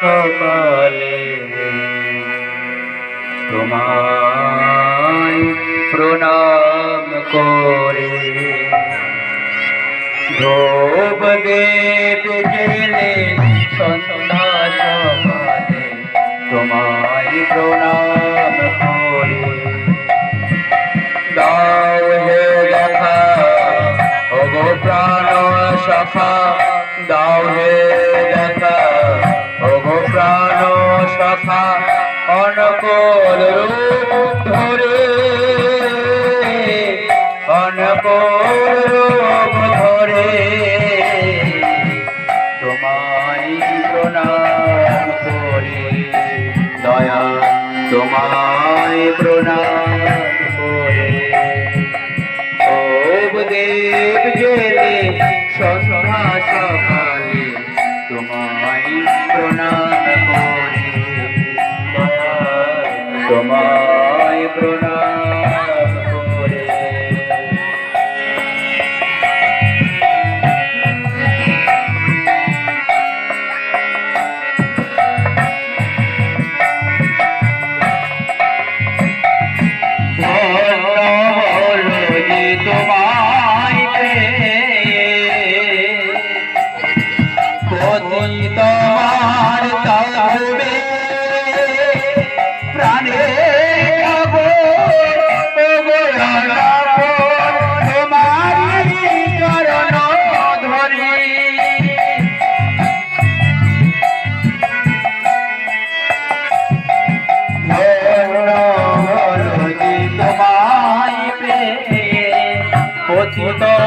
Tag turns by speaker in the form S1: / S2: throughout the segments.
S1: সকালে তোমায় প্রণাম করে। ধোব দেব গেলে সন্ধ্যা সকালে তোমায় প্রণাম করে। দেখা ও প্রাণ সফা, দাও হে কথা অনকল রূপ ধরে। অনকল রূপ ধরে। তোমায় প্রণাম করে দয়া তোমার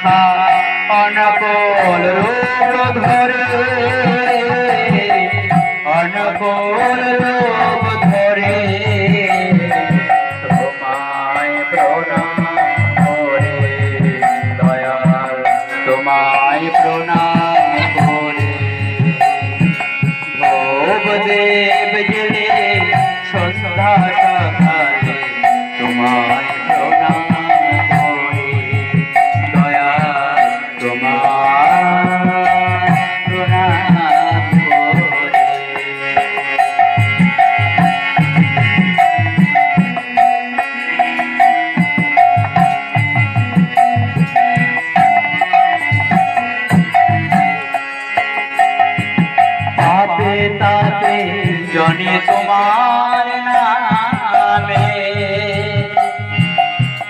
S1: শাখা অনকল রূপ ধরে অনকল রূপ শুনি তোমার নামে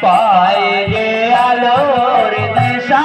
S1: পায়ে আলোর দিশা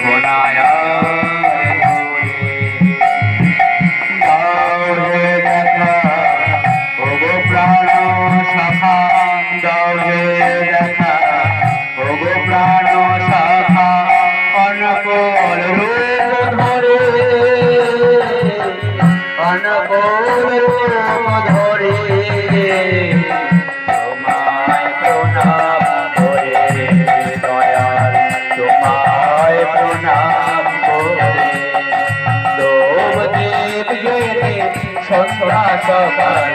S1: Kodaya.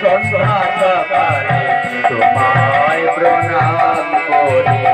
S1: সন্ধ্যা সকালে তোমায় প্রণাম করি।